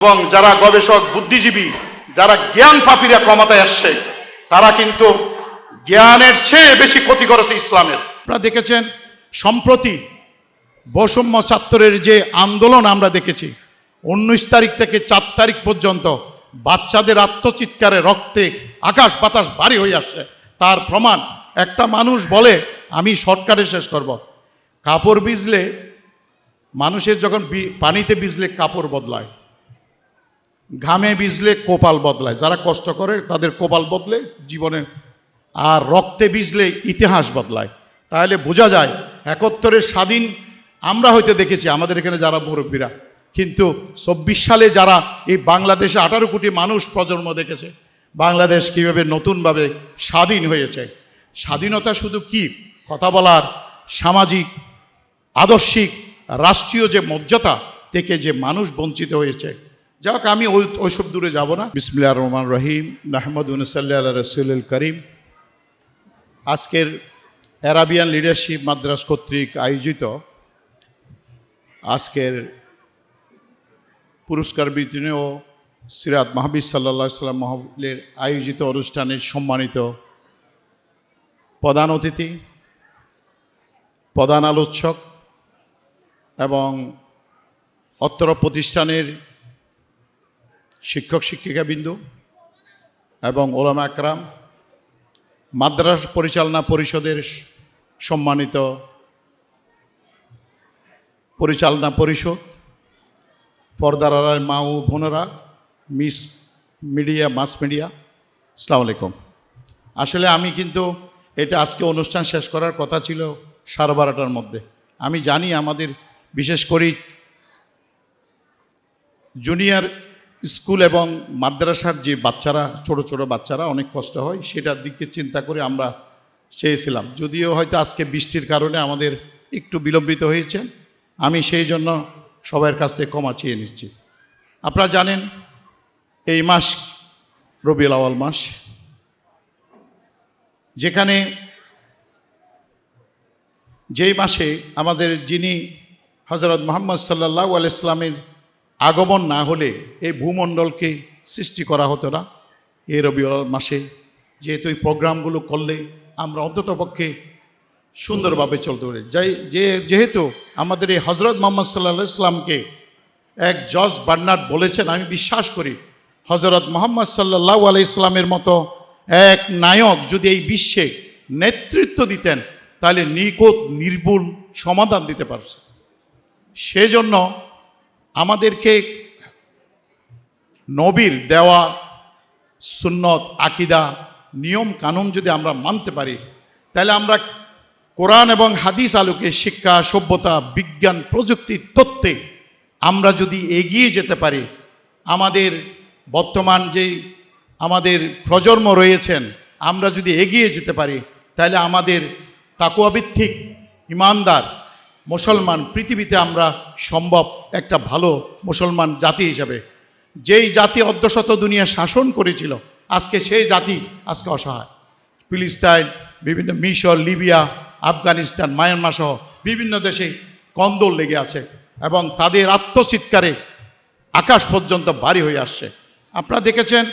এবং যারা গবেষক, বুদ্ধিজীবী, যারা জ্ঞান পাপীরা ক্ষমতায় আসছে, তারা কিন্তু জ্ঞানের চেয়ে বেশি ক্ষতি করেছে ইসলামের। আপনারা দেখেছেন, সম্প্রতি বৈষম্য ছাত্রের যে আন্দোলন আমরা দেখেছি, উনিশ তারিখ থেকে চার তারিখ পর্যন্ত বাচ্চাদের আত্মচিৎকারে রক্তে আকাশ বাতাস ভারী হয়ে আসছে। তার প্রমাণ, একটা মানুষ বলে, আমি শর্টকাটে শেষ করব। কাপড় ভিজলে, মানুষের যখন পানিতে ভিজলে কাপড় বদলায়। ঘামে ভিজলে কোপাল বদলায়। যারা কষ্ট করে, তাদের কোপাল বদলে জীবনে। আর রক্তে ভিজলে ইতিহাস বদলায়। তাহলে বোঝা যায় একাত্তরের স্বাধীন আমরা হয়তো দেখেছি, আমাদের এখানে যারা মুরব্বীরা। কিন্তু চব্বিশ সালে যারা এই বাংলাদেশে আঠারো কোটি মানুষ প্রজন্ম দেখেছে, বাংলাদেশ কীভাবে নতুনভাবে স্বাধীন হয়েছে? স্বাধীনতা শুধু কি? কথা বলার সামাজিক, আদর্শিক, রাষ্ট্রীয় যে মর্যাদা, থেকে যে মানুষ বঞ্চিত হয়েছে যাক, আমি ওই ওইসব দূরে যাব না। বিসমিল্লা রহমান রহিম। নাহমদ উনসাল্লাহ রসুল করিম। আজকের অ্যারাবিয়ান লিডারশিপ মাদ্রাস কর্তৃক আয়োজিত আজকের পুরস্কার বিতরণী ও সিরাত মাহবিজ সাল্লা সাল্লাম মহলের আয়োজিত অনুষ্ঠানে সম্মানিত প্রধান অতিথি, প্রধান আলোচক এবং অত্তর প্রতিষ্ঠানের শিক্ষক, শিক্ষিকাবিন্দু এবং ওলামা আকরাম মাদ্রাস পরিচালনা পরিষদের সম্মানিত পরিচালনা পরিষদ আড়ায় মা ও বোনেরা, মিস মিডিয়া, মাস মিডিয়া, আসসালামু আলাইকুম। আসলে আমি কিন্তু এটা আজকে অনুষ্ঠান শেষ করার কথা ছিল সাড়ে বারোটার মধ্যে। আমি জানি আমাদের বিশেষ করে জুনিয়র স্কুল এবং মাদ্রাসার যে বাচ্চারা, ছোট ছোট বাচ্চারা, অনেক কষ্ট হয়, সেটার দিকে চিন্তা করে আমরা চেয়েছিলাম। যদিও হয়তো আজকে বৃষ্টির কারণে আমাদের একটু বিলম্বিত হয়েছে, আমি সেই জন্য সবার কাছ থেকে ক্ষমা চেয়ে নিচ্ছি। আপনারা জানেন, এই মাস, রবিউল আওয়াল মাস, যেখানে যেই মাসে আমাদের যিনি হজরত মোহাম্মদ সাল্লাহ আলাইসলামের আগমন না হলে এই ভূমণ্ডলকে সৃষ্টি করা হতো না। এই রবিউল মাসে যেহেতু এই প্রোগ্রামগুলো করলে আমরা অন্ততপক্ষে সুন্দরভাবে চলতে পারি। যাই, যে, যেহেতু আমাদের এই হজরত মোহাম্মদ সাল্লাহ ইসলামকে এক জজ বার্নার্ড বলেছেন, আমি বিশ্বাস করি হজরত মোহাম্মদ সাল্লাহ আলাই ইসলামের মতো এক নায়ক যদি এই বিশ্বে নেতৃত্ব দিতেন, তাহলে নিকট নির্ভুল সমাধান দিতে পারছে। সেজন্য আমাদেরকে নবীর দেওয়া সুন্নত, আকিদা, নিয়ম, কানুন যদি আমরা মানতে পারি, তাহলে আমরা কোরআন এবং হাদিস আলোকে শিক্ষা, সভ্যতা, বিজ্ঞান, প্রযুক্তি, তত্ত্বে আমরা যদি এগিয়ে যেতে পারি, আমাদের বর্তমান যেই আমাদের প্রজন্ম রয়েছেন, আমরা যদি এগিয়ে যেতে পারি, তাহলে আমাদের তাকুয়াভিত্তিক ইমানদার মুসলমান পৃথিবীতে আমরা সম্ভব একটা ভালো মুসলমান জাতি হিসাবে। যেই জাতি অর্ধশত দুনিয়া শাসন করেছিল, আজকে সেই জাতি আজকে অসহায়। ফিলিস্তাইন, বিভিন্ন মিশর, লিবিয়া, আফগানিস্তান, মায়ানমার সহ বিভিন্ন দেশে কন্দল লেগে আছে এবং তাদের আত্মচিৎকারে আকাশ পর্যন্ত ভারী হয়ে আসছে। আপনারা দেখেছেন,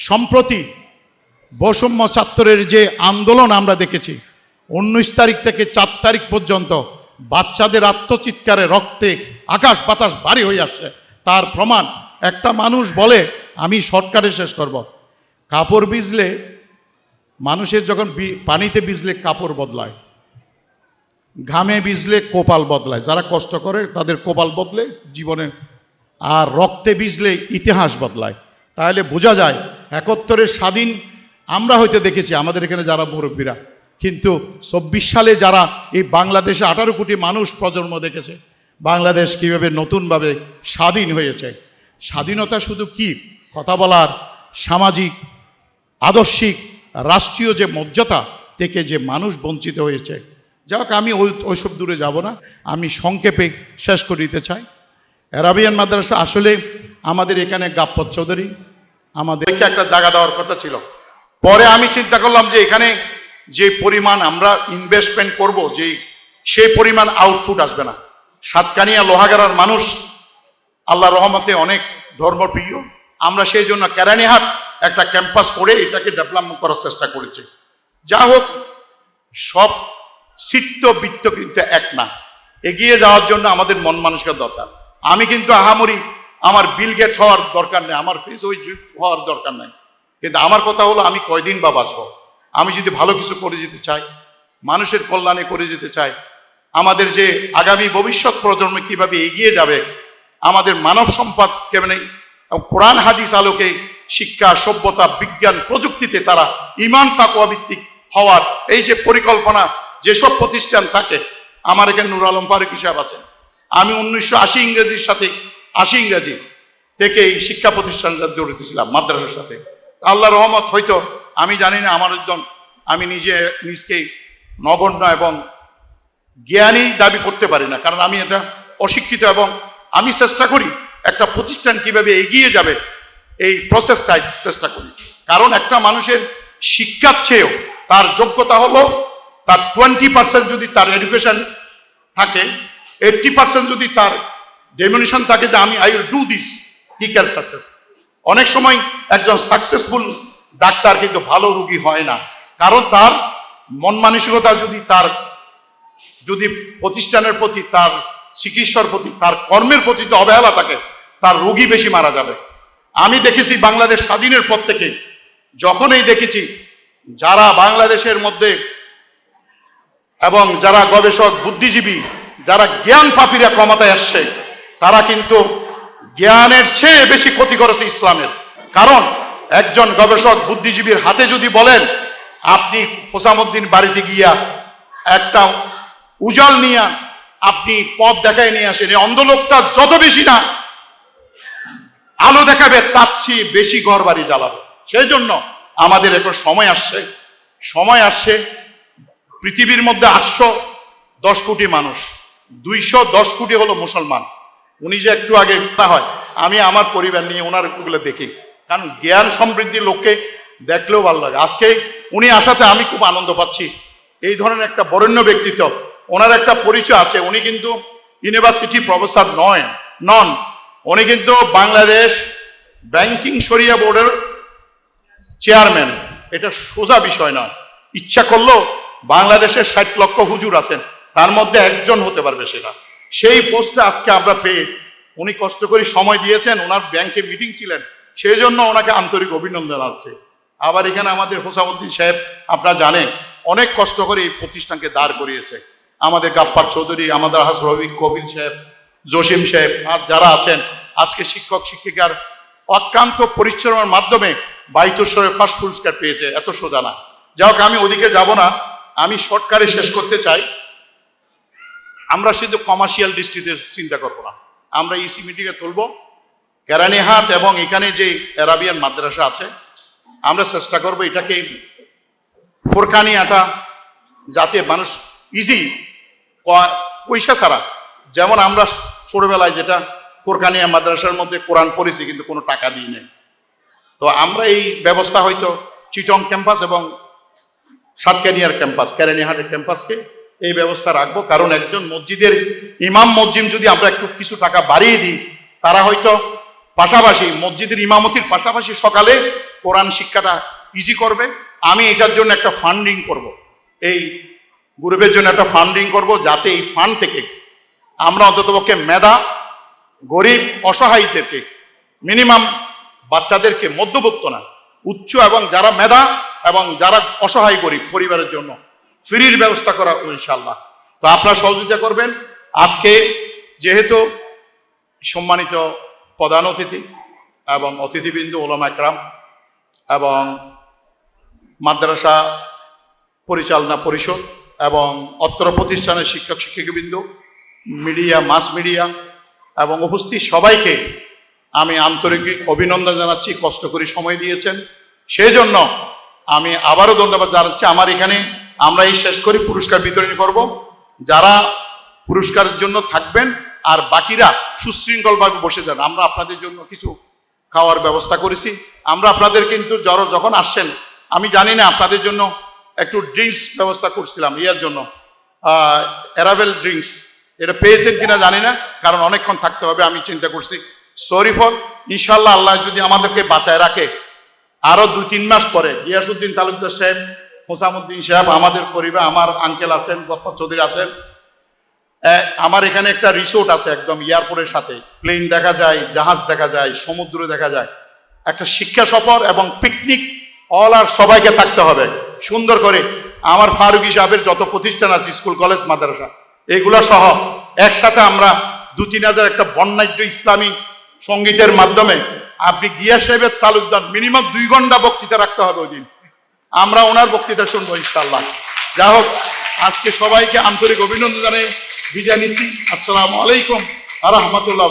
সম্প্রতি বৈষম্য ছাত্রের যে আন্দোলন আমরা দেখেছি, উনিশ তারিখ থেকে চার তারিখ পর্যন্ত বাচ্চাদের আত্মচিৎকারে রক্তে আকাশ বাতাস ভারী হয়ে আসছে তার প্রমাণ, একটা মানুষ বলে, আমি শর্টকাটে শেষ করব। কাপড় ভিজলে, মানুষের যখন পানিতে ভিজলে কাপড় বদলায়। ঘামে ভিজলে কোপাল বদলায়। যারা কষ্ট করে, তাদের কোপাল বদলে জীবনে। আর রক্তে ভিজলে ইতিহাস বদলায়। তাহলে বোঝা যায়, একাত্তরের স্বাধীন আমরা হয়তো দেখেছি, আমাদের এখানে যারা মুরব্বীরা। কিন্তু চব্বিশ সালে যারা এই বাংলাদেশে আঠারো কোটি মানুষ প্রজন্ম দেখেছে, বাংলাদেশ কীভাবে নতুনভাবে স্বাধীন হয়েছে? স্বাধীনতা শুধু কি? কথা বলার সামাজিক, আদর্শিক, রাষ্ট্রীয় যে মর্যাদা থেকে যে মানুষ বঞ্চিত হয়েছে। যাক, আমি ওই ওইসব দূরে যাব না। আমি সংক্ষেপে শেষ করিতে চাই। অ্যারাবিয়ান মাদ্রাসা আসলে আমাদের এখানে গাপ্পত চৌধুরী, আমাদের দেখে একটা জায়গা দেওয়ার কথা ছিল। পরে আমি চিন্তা করলাম যে এখানে যে পরিমাণ আমরা ইনভেস্টমেন্ট করব, যে সেই পরিমাণ আউটপুট আসবে না। সাতকানিয়া লোহাগাড়ার মানুষ, আল্লাহ রহমতে অনেক ধর্মপ্রিয়। আমরা সেই জন্য কেরানিহাট একটা ক্যাম্পাস করে এটাকে ডেভেলপমেন্ট করার চেষ্টা করেছি। যা হোক, সব চিত্ত বৃত্ত কিন্তু এক না। এগিয়ে যাওয়ার জন্য আমাদের মন মানসিকতা দরকার। আমি কিন্তু আহামরি আমার বিল গেট হওয়ার দরকার নেই, আমার ফেস ওই হওয়ার দরকার নেই। কিন্তু আমার কথা হলো, আমি কয়দিন বা বাঁচবো? আমি যদি ভালো কিছু করে যেতে চাই, মানুষের কল্যাণে করে যেতে চাই, আমাদের যে আগামী ভবিষ্যৎ প্রজন্ম কীভাবে এগিয়ে যাবে, আমাদের মানব সম্পদ কেমনে কোরআন হাদিস আলোকে শিক্ষা, সভ্যতা, বিজ্ঞান প্রযুক্তিতে তারা ইমান তাকুয়া ভিত্তিক হওয়ার এই যে পরিকল্পনা, যেসব প্রতিষ্ঠান থাকে, আমার এখানে নুর আলম ফারুক হিসাব আছেন। আমি উনিশশো আশি ইংরেজির সাথে, আশি ইংরেজি থেকে এই শিক্ষা প্রতিষ্ঠান জড়িত ছিলাম, মাদ্রাসার সাথে। আল্লাহ রহমত হয়তো আমি জানি না আমার একজন, আমি নিজে নিজকে নগণ্য এবং জ্ঞানী দাবি করতে পারি না, কারণ আমি এটা অশিক্ষিত এবং আমি চেষ্টা করি একটা প্রতিষ্ঠান কীভাবে এগিয়ে যাবে, এই প্রসেসটাই চেষ্টা করি। কারণ একটা মানুষের শিক্ষার চেয়েও তার যোগ্যতা হলো, তার টোয়েন্টি পার্সেন্ট যদি তার এডুকেশন থাকে এইটটি পার্সেন্ট যদি তার ডেমিনেশন থাকে যে আমি I will do this he can success অনেক সময় একজন সাকসেসফুল ডাক্তার কিন্তু ভালো রুগী হয় না। কারণ তার মন মানসিকতা যদি তার, যদি প্রতিষ্ঠানের প্রতি, তার চিকিৎসার প্রতি, তার কর্মের প্রতি যদি অবহেলা থাকে, তার রোগী বেশি মারা যাবে। আমি দেখেছি বাংলাদেশ স্বাধীনের পর থেকে, যখনই দেখেছি যারা বাংলাদেশের মধ্যে এবং যারা গবেষক, বুদ্ধিজীবী, যারা জ্ঞান পাপীরা ক্ষমতায় আসছে, তারা কিন্তু জ্ঞানের চেয়ে বেশি ক্ষতি করেছে ইসলামের। কারণ একজন গবেষক বুদ্ধিজীবীর হাতে যদি বলেন, আপনি হোসামুদ্দিন বাড়িতে গিয়া একটা উজাল নিয়ে আপনি পথ দেখায় নিয়ে আসেন, এই অন্ধ লোকটা যত বেশি না আলো দেখাবে, তার চেয়ে বেশি ঘর বাড়ি জ্বালাবে। সেই জন্য আমাদের এখন সময় আসছে। সময় আসছে, পৃথিবীর মধ্যে আটশো দশ কোটি মানুষ, দুইশো দশ কোটি হলো মুসলমান। উনি যে একটু আগে হয়, আমি আমার পরিবার নিয়ে ওনার দেখি। কারণ জ্ঞান সমৃদ্ধির লোককে দেখলেও ভালো লাগে। আজকে উনি আসাতে আমি খুব আনন্দ পাচ্ছি। এই ধরনের একটা বরেণ্য ব্যক্তিত্ব, ওনার একটা পরিচয় আছে। উনি কিন্তু ইউনিভার্সিটি প্রফেসর নয়, নন। উনি কিন্তু বাংলাদেশ ব্যাংকিং শরিয়া বোর্ডের চেয়ারম্যান। এটা সোজা বিষয় না ইচ্ছা করলেও বাংলাদেশের ষাট লক্ষ হুজুর আছেন। তার মধ্যে একজন হতে পারবে সেটা। সেই পোস্টটা আজকে আমরা পেয়ে, উনি কষ্ট করে সময় দিয়েছেন, ওনার ব্যাংকে মিটিং ছিলেন। সেই জন্য ওনাকে আন্তরিক অভিনন্দন আছে। আবার এখানে আমাদের হোসামুদ্দিন সাহেব, আপনারা জানেন, অনেক কষ্ট করে এই প্রতিষ্ঠানকে দাঁড় করিয়েছে। আমাদের গাপ্পার চৌধুরী, আমাদের হাস রবি কবির সাহেব, জসিম সাহেব, আর যারা আছেন, আজকে শিক্ষক, শিক্ষিকার অক্লান্ত পরিশ্রমের মাধ্যমে বাইতুস্বরে ফার্স্ট পুরস্কার পেয়েছে, এত সোজা না। যাই হোক, আমি ওদিকে যাব না। আমি শর্টকারে শেষ করতে চাই। আমরা শুধু কমার্শিয়াল দৃষ্টিতে চিন্তা করব না। আমরা ইসি মিটিংয়ে তুলব। কেরানীহাট এবং এখানে যে অ্যারাবিয়ান মাদ্রাসা আছে, আমরা চেষ্টা করব এটাকে ফোরকানিয়াটা যাতে মানুষ ইজি পয়সা ছাড়া। যেমন আমরা ছোটবেলায় যেটা ফোরকানিয়া মাদ্রাসার মধ্যে কোরআন পড়েছি, কিন্তু কোনো টাকা দিই নেই। তো আমরা এই ব্যবস্থা হয়তো চিটং ক্যাম্পাস এবং সাতকানিয়ার ক্যাম্পাস কেরানিহাটের ক্যাম্পাসকে এই ব্যবস্থা রাখব। কারণ একজন মসজিদের ইমাম মসজিদ যদি আমরা একটু কিছু টাকা বাড়িয়ে দিই, তারা হয়তো পাশাপাশি মসজিদের ইমামতির পাশাপাশি সকালে কোরআন শিক্ষাটা ইজি করবে। আমি এটার জন্য একটা ফান্ডিং করব। এই গ্রুপের জন্য একটা ফান্ডিং করব যাতে এই ফান্ড থেকে আমরা অন্ততপক্ষে মেধা, গরিব, অসহায়ীদেরকে মিনিমাম বাচ্চাদেরকে মধ্যবর্ত না, উচ্চ এবং যারা মেধা এবং যারা অসহায় গরিব পরিবারের জন্য ফ্রির ব্যবস্থা করা ইনশাল্লাহ তো আপনারা সহযোগিতা করবেন। আজকে যেহেতু সম্মানিত প্রধান অতিথি এবং অতিথিবৃন্দ ওলামা একরাম এবং মাদ্রাসা পরিচালনা পরিষদ এবং অত্র প্রতিষ্ঠানের শিক্ষক শিক্ষকবৃন্দ, মিডিয়া, মাস মিডিয়া এবং উপস্থিত সবাইকে আমি আন্তরিক অভিনন্দন জানাচ্ছি, কষ্ট করে সময় দিয়েছেন। সেই জন্য আমি আবারও ধন্যবাদ জানাচ্ছি। আমার এখানে আমরা এই শেষ করি, পুরস্কার বিতরণ করব। যারা পুরস্কারের জন্য থাকবেন আর বাকিরা সুশৃঙ্খলভাবে বসে যান। আমরা আপনাদের জন্য কিছু খাওয়ার ব্যবস্থা করেছি। আমরা আপনাদের কিন্তু জ্বর যখন আসছেন, আমি জানি না, আপনাদের জন্য একটু ড্রিঙ্কস ব্যবস্থা করছিলাম ইয়ার জন্য। Arrival drinks. এটা পেয়েছেন কিনা জানি না, কারণ অনেকক্ষণ থাকতে হবে, আমি চিন্তা করছি। শরীফল ইনশাল্লাহ আল্লাহ যদি আমাদেরকে বাঁচায় রাখে। আরও দুই, তিন মাস পরে গিয়াসুদ্দিন তালুকদার সাহেব হোসামুদ্দিন সাহেব, আমাদের পরিবার, আমার আঙ্কেল আছেন গফর চৌধুরী আছেন আমার এখানে একটা রিসোর্ট আছে একদম এয়ারপোর্টের সাথে। প্লেন দেখা যায়, জাহাজ দেখা যায়, সমুদ্র দেখা যায়। একটা শিক্ষা সফর এবং পিকনিক, অল আর সবাইকে থাকতে হবে। সুন্দর করে আমার ফারুক সাহেবের যত প্রতিষ্ঠান আছে, স্কুল, কলেজ, মাদ্রাসা, এগুলো সহ একসাথে আমরা দু তিন হাজার একটা বর্ণাঢ্য ইসলামী সঙ্গীতের মাধ্যমে আপনি গিয়া সাহেবের তালুকদার মিনিমাম দুই ঘণ্টা বক্তৃতা রাখতে হবে ওই দিন। আমরা ওনার বক্তৃতা শুনব ইনশাল্লাহ যা হোক, আজকে সবাইকে আন্তরিক অভিনন্দন জানাই। বিদায় আসসালামু আলাইকুম আ রহমতুল্লাহ